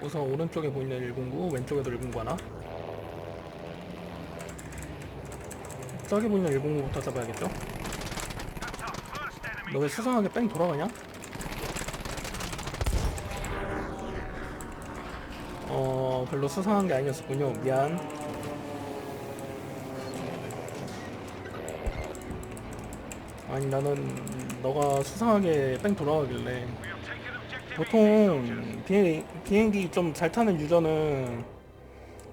우선 오른쪽에 보이는 109 왼쪽에도 109 하나 저기 보이는 109부터 잡아야겠죠? 너 왜 수상하게 뺑 돌아가냐? 어 별로 수상한 게 아니었군요 미안 아니 나는 너가 수상하게 뺑 돌아가길래 보통 비행, 비행기 좀 잘 타는 유저는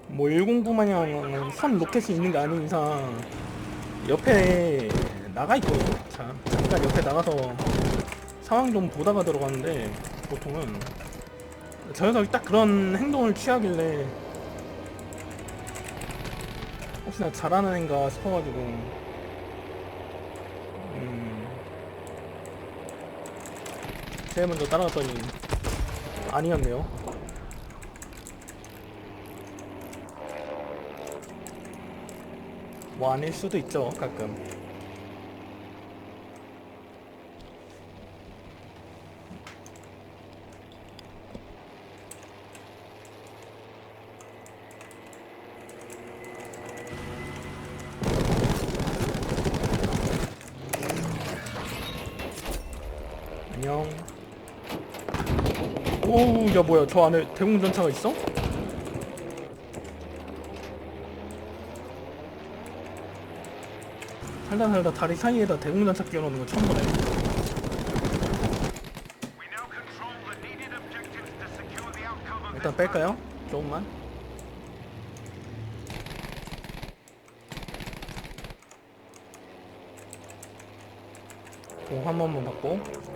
뭐 109 마냥 선 로켓이 있는 게 아닌 이상 옆에 나가 있거든요. 자, 잠깐 옆에 나가서 상황 좀 보다가 들어가는데 보통은 저 녀석이 딱 그런 행동을 취하길래 혹시나 잘하는 애인가 싶어가지고 제일 먼저 따라갔더니 아니었네요. 뭐 아닐 수도 있죠 가끔. 안녕. 오우 야 뭐야 저 안에 대공전차가 있어? 살다 살다 다리 사이에다 대공전차 끼워놓는 거 처음 보네 일단 뺄까요? 조금만 공한 번만 받고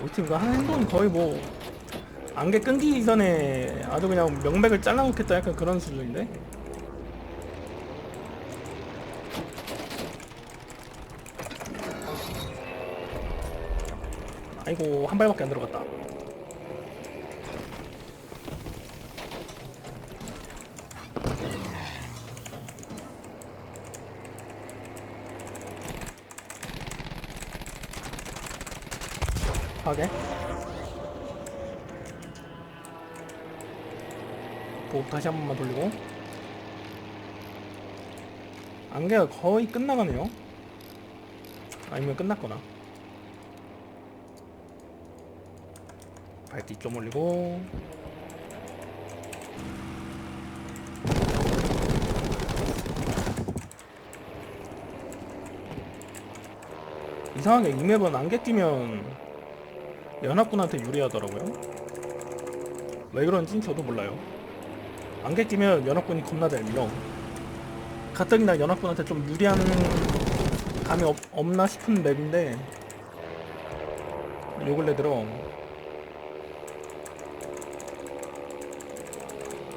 우리 팀 하는 행동은 거의 뭐 안개 끊기기 전에 아주 그냥 명맥을 잘라놓겠다 약간 그런 수준인데? 아이고 한 발밖에 안 들어갔다 하게 보급 다시 한 번만 돌리고. 안개가 거의 끝나가네요. 아니면 끝났거나. 발뒤 좀 올리고. 이상하게 이 맵은 안개 끼면 연합군한테 유리하더라고요. 왜 그런진 저도 몰라요. 안개 끼면 연합군이 겁나 잘 밀어 가뜩이나 연합군한테 좀 유리한 감이 없, 없나 싶은 맵인데 요 근래 들어.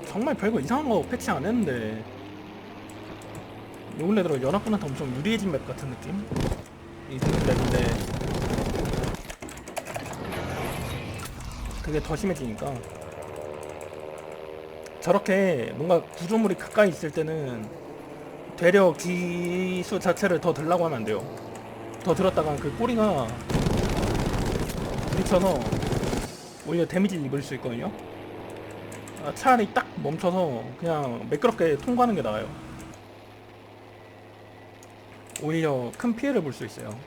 정말 별거 이상한 거 패치 안 했는데 요 근래 들어. 연합군한테 엄청 유리해진 맵 같은 느낌? 이 맵인데 그게 더 심해지니까 저렇게 뭔가 구조물이 가까이 있을 때는 되려 기수 자체를 더 들라고 하면 안 돼요. 더 들었다가 그 꼬리가 부딪혀서 오히려 데미지를 입을 수 있거든요. 아, 차라리 딱 멈춰서 그냥 매끄럽게 통과하는 게 나아요. 오히려 큰 피해를 볼 수 있어요.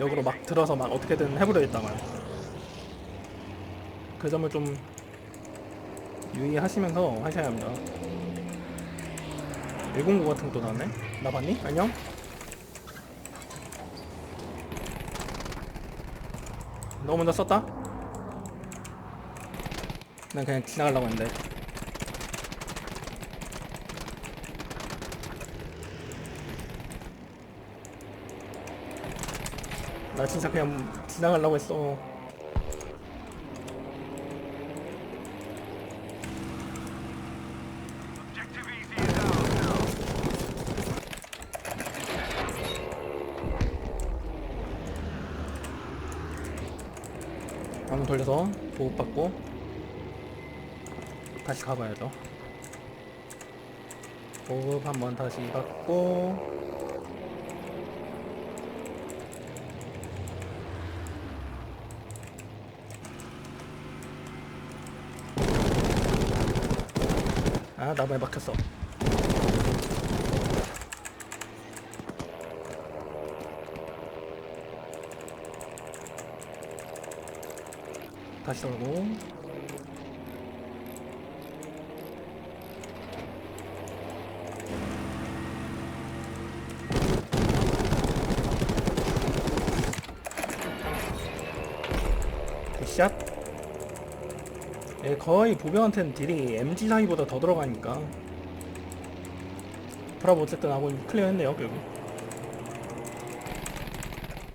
역으로. 막 들어서 막 어떻게든 해보려 했다가 그 점을 좀 유의하시면서 하셔야 합니다 109 같은 것도 나왔네 나 봤니? 안녕? 너 먼저 썼다? 난 그냥 지나가려고 했는데 나 진짜 그냥 지나가려고 했어 돌려서 보호받고 다시 가봐야죠. 보급 한번 다시 받고 아 나무에 막혔어 다시 돌고. 굿샷. 예, 거의 보병한테는 딜이 MG 사이보다 더 들어가니까. 브라보 어쨌든 하고 클리어 했네요 결국.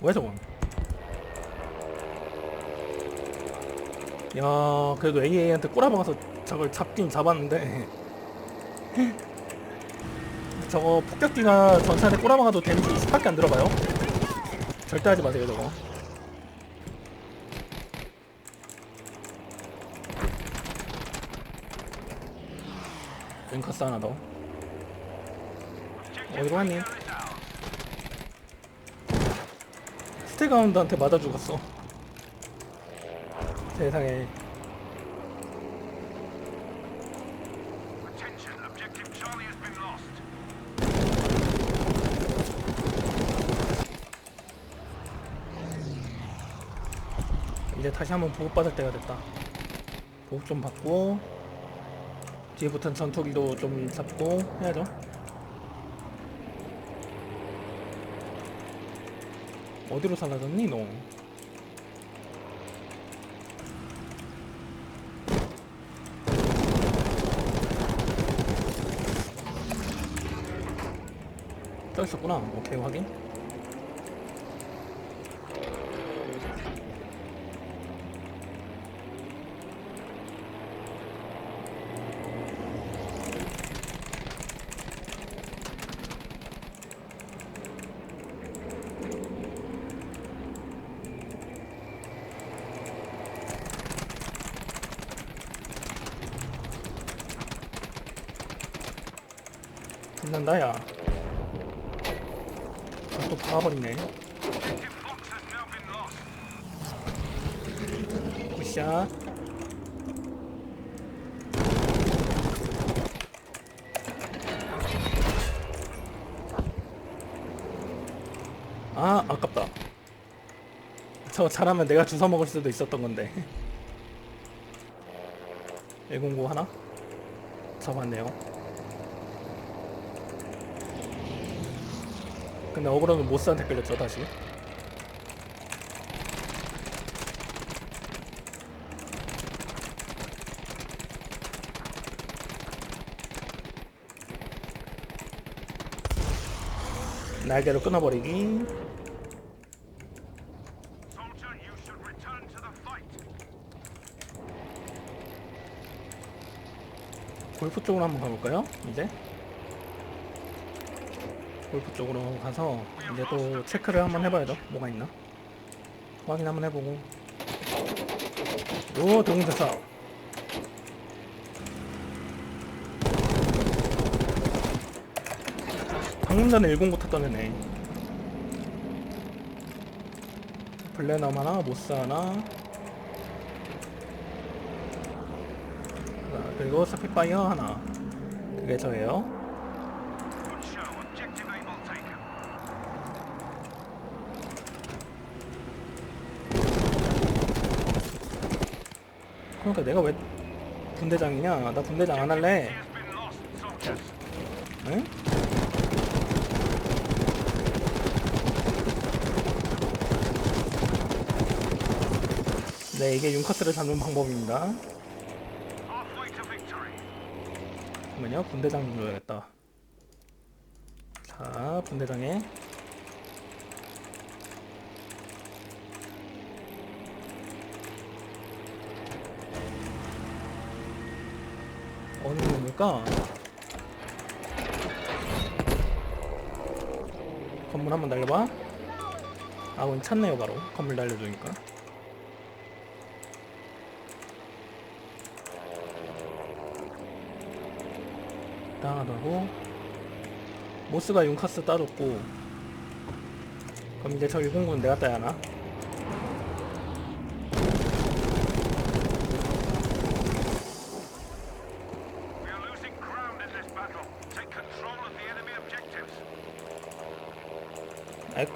왜 저건 야 그래도 AA한테 꼬라박아서 저걸 잡긴 잡았는데. 저거 폭격기가 전차한테 꼬라박아도 데미지 20밖에 안 들어가요? 절대 하지 마세요 저거. 윙커스 하나 더. 어디로 갔니? 스테가운드한테 맞아 죽었어 세상에. 이제 다시 한번 보급받을 때가 됐다. 보급 좀 받고 뒤에 붙은 전투기도 좀 잡고 해야죠. 어디로 사라졌니 너 저기 있었구나 오케이 확인 빛난다 야. Lost. 굿샷. 아 아깝다. 저 잘하면 내가 주워 먹을 수도 있었던 건데. 109 하나 잡았네요. 근데 어그로는 모스한테 끌렸죠 다시. 날개로 끊어버리기. 골프 쪽으로 한번 가볼까요? 이제 골프 쪽으로 가서 이제 또 체크를 한번 해봐야죠. 뭐가 있나? 확인 한번 해보고. 오 동공대사. 방금 전에 109 탔던 애네. 블레넘 하나, 모스 하나. 자, 그리고 스피파이어 하나. 그게 저예요. 그러니까 내가 왜 분대장이냐? 나 분대장 안 할래. 응? 네, 이게 융커스를 잡는 방법입니다. 잠깐만요, 분대장 좀 줘야겠다. 자, 분대장에 보니까 건물 한번 날려봐. 아 괜찮네요 바로. 건물 날려주니까. 당하다고. 모스가 융카스 따줬고. 그럼 이제 저 일공군 내가 따야 하나?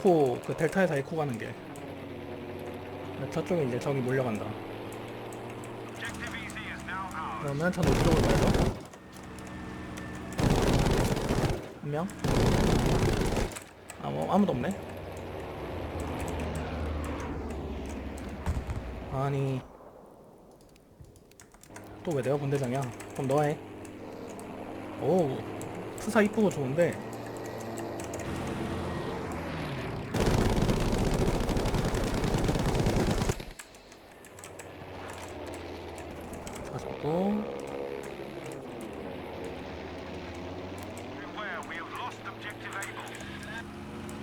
에코 그 델타에서 에코 가는 길 저쪽에 이제 적이 몰려간다. 그러면 전 이쪽으로 가야죠 한명? 아무, 아무도 없네? 아니. 또 왜 내가 본대장이야? 그럼 너가 해오 투사 이쁘고 좋은데 가졌고 Beware, we have lost objective Able.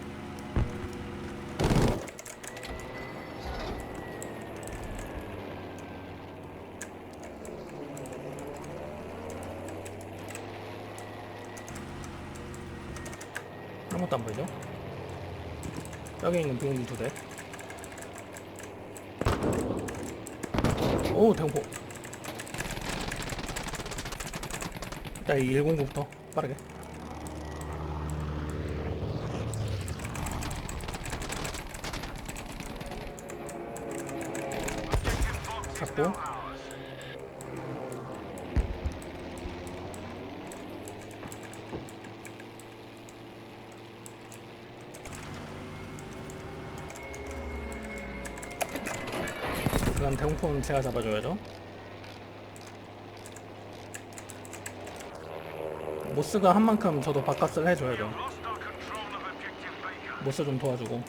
아무것도 안 보이죠? 저기 있는 비행기 두 대. 오, 대공포. 일단 이 109부터 빠르게. 잡고. 대공포는 제가 잡아줘야죠. 모스가 한 만큼 저도 바깥을 해줘야죠. 모스 좀 도와주고.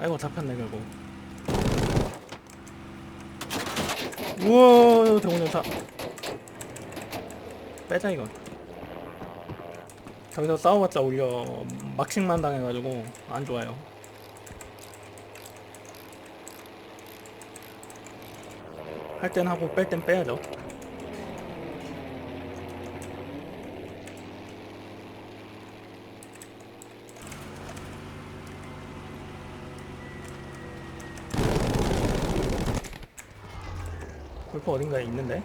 아이고 잡혔네 결국. 우와 대공전차. 빼자 이건. 저기서 싸워봤자 오히려 막식만 당해가지고 안 좋아요. 할 땐 하고 뺄 땐 빼야죠. 골프 어딘가에 있는데?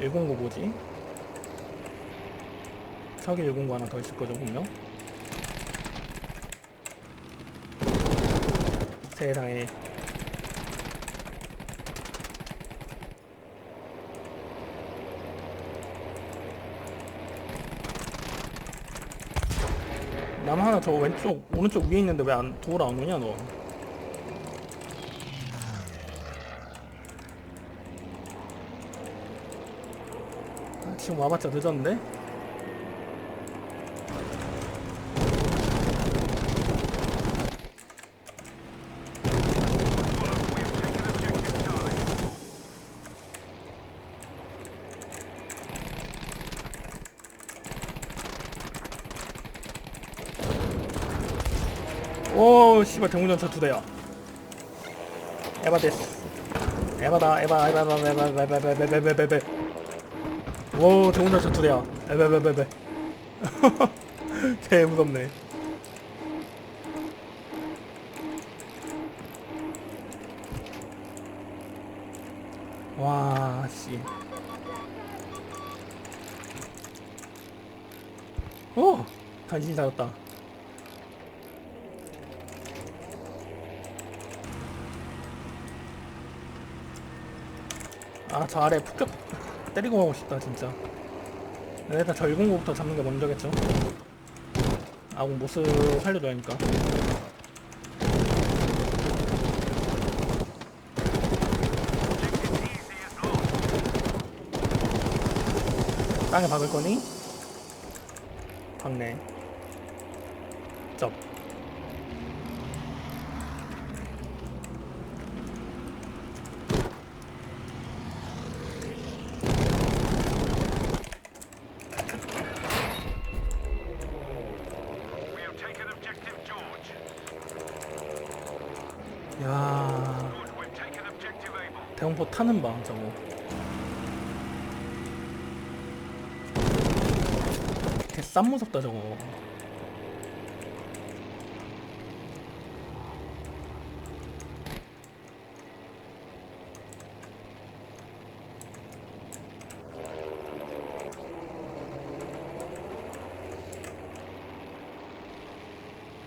109 뭐지? 저기 109 하나 더 있을 거죠 분명? 세상에 남 하나 저 왼쪽 오른쪽 위에 있는데 왜 안 돌아 안 오냐 너 아, 지금 와봤자 늦었는데? 씨발 대공전차 두 대야 에바 데스 에바다 에바 에바 에바 에바 에바 에바 에바 에바 에바 에바 오 대공전차 두 대야 에바 에바 에바 개 무섭네 와 씨 오 간신히 잡았다 아 저 아래 폭격 때리고 가고 싶다 진짜 일단 저 109부터 잡는 게 먼저겠죠 아군 모스 살려줘야 하니까. 땅에 박을 거니? 박네 쩝 타는 방 저거. 개쌈 무섭다 저거.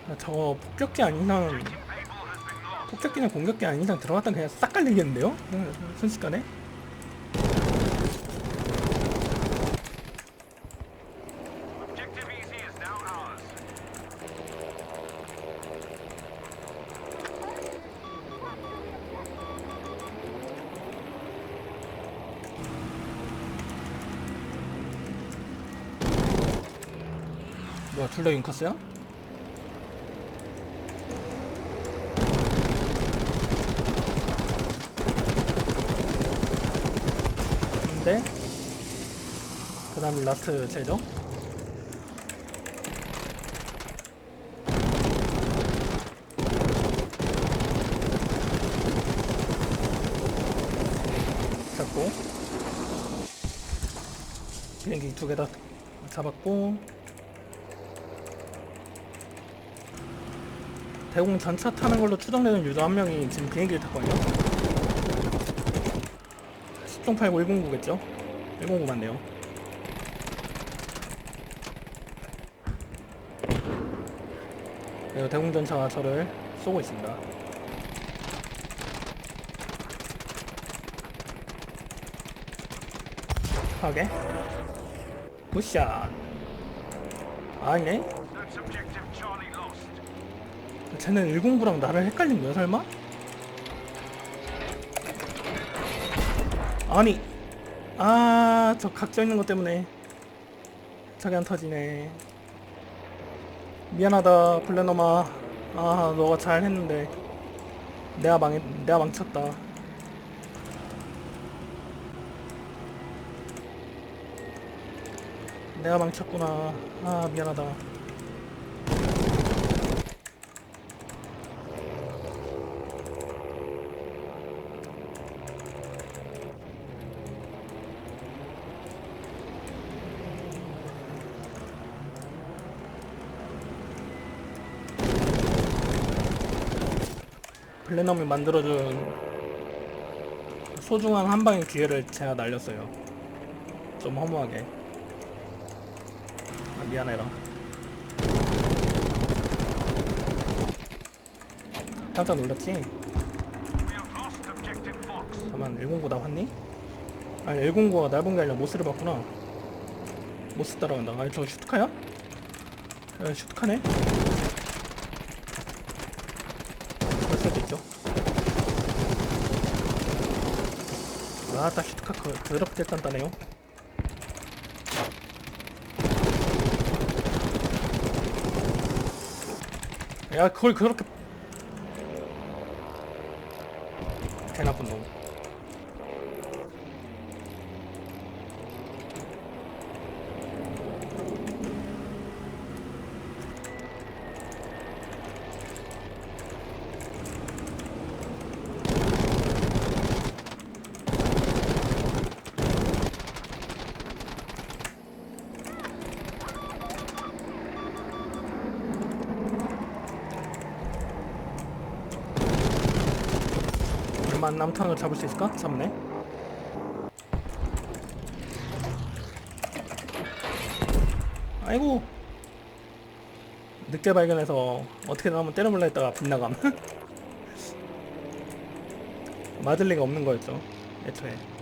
아, 저거 폭격기 아닌 이상 폭격기나 공격기 이상 들어갔다 그냥 싹 갈리겠는데요? 그냥 순식간에? 뭐야 둘다 윙커스야? 근데 그 다음 라스트 제죠? 잡고 비행기 두 개 다 잡았고 대공 전차 타는 걸로 추정되는 유저 한 명이 지금 비행기를 탔거든요. 10.89 109겠죠? 109 맞네요. 네, 대공 전차가 저를 쏘고 있습니다. 하게 굿샷 아니네. 쟤는 109랑 나를 헷갈린 거야 설마? 아니 아 저 각져 있는 것 때문에. 저기 안 터지네. 미안하다 블레너마. 아 너가 잘 했는데. 내가 망했 내가 망쳤다. 내가 망쳤구나. 아 미안하다 플래넘이 만들어준 소중한 한 방의 기회를 제가 날렸어요. 좀 허무하게. 아, 미안해라. 깜짝 놀랐지? 잠깐만 109 나 왔니? 아니 109가 날본 게 아니라 모스를 봤구나 모스 따라간다 아니 저 슈트카야? 야, 슈트카네? 있죠. 아따 슈트카 그, 더럽게 단단해요. 야 그걸 그렇게 개 나쁜 놈 턴을 잡을 수 있을까? 잡네. 아이고. 늦게 발견해서 어떻게든 한번 때려볼라 했다가 빗나감. 맞을 리가 없는 거였죠. 애초에.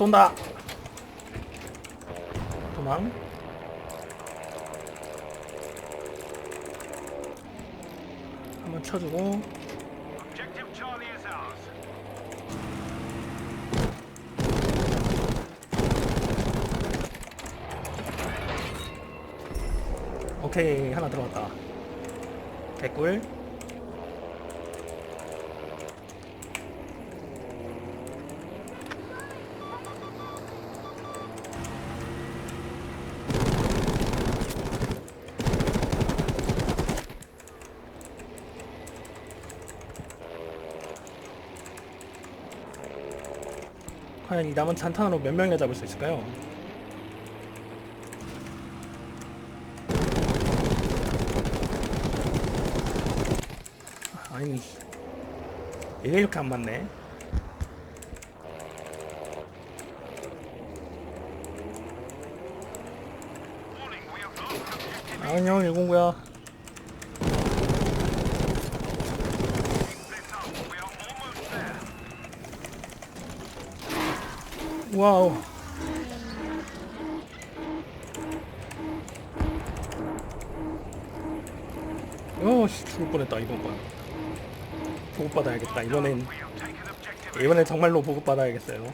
쏜다. 도망. 한번 쳐주고. 오케이 하나 들어갔다. 개꿀. 과연 이 남은 잔탄으로 몇 명이나 잡을 수 있을까요? 아니 이게 이렇게 안 맞네. 안녕 109야 와우. 어씨 죽을 뻔했다 이번 건. 이번엔 have taken objective. 이번엔. 정말로 보급 받아야겠어요.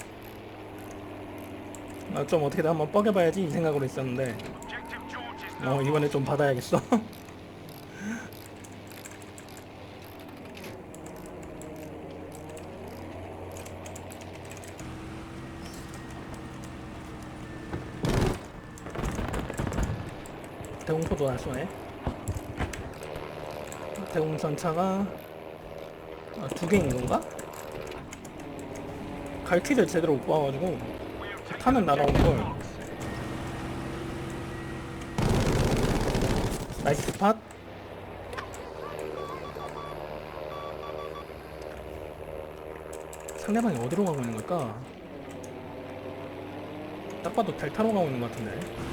아, 좀 어떻게든 한번 뻐겨봐야지 이 생각으로 있었는데. 어 이번에 좀 받아야겠어 안 쏘네 대공전차가 아, 두 개인 건가? 갈퀴를 제대로 못 봐가지고 탄은 날아온 걸 나이스 스팟 상대방이 어디로 가고 있는 걸까? 딱 봐도 델타로 가고 있는 것 같은데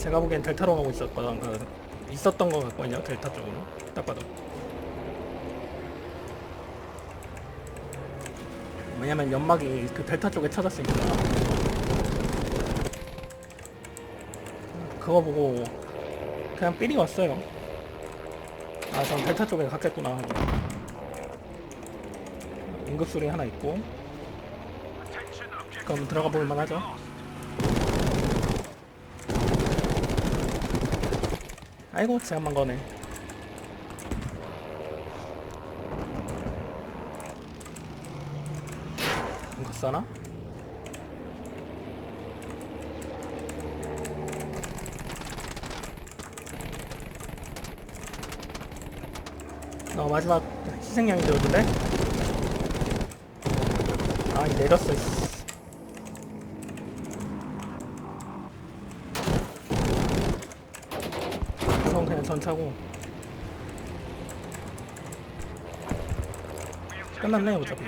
제가 보기엔 델타로 가고 있었거든 그, 있었던 것 같거든요 델타 쪽으로. 딱 봐도. 왜냐면 연막이 그 델타 쪽에 찾았으니까. 그거 보고 그냥 삘이 왔어요. 아 전 델타 쪽에 갔겠구나. 응급소리 하나 있고. 그럼 들어가 볼만 하죠 아이고 제한만 거네 이거 싸나? 어 마지막 희생양이 되어줄래? 아 내렸어 씨. 그럼 그냥 전 차고 끝났네 어차피.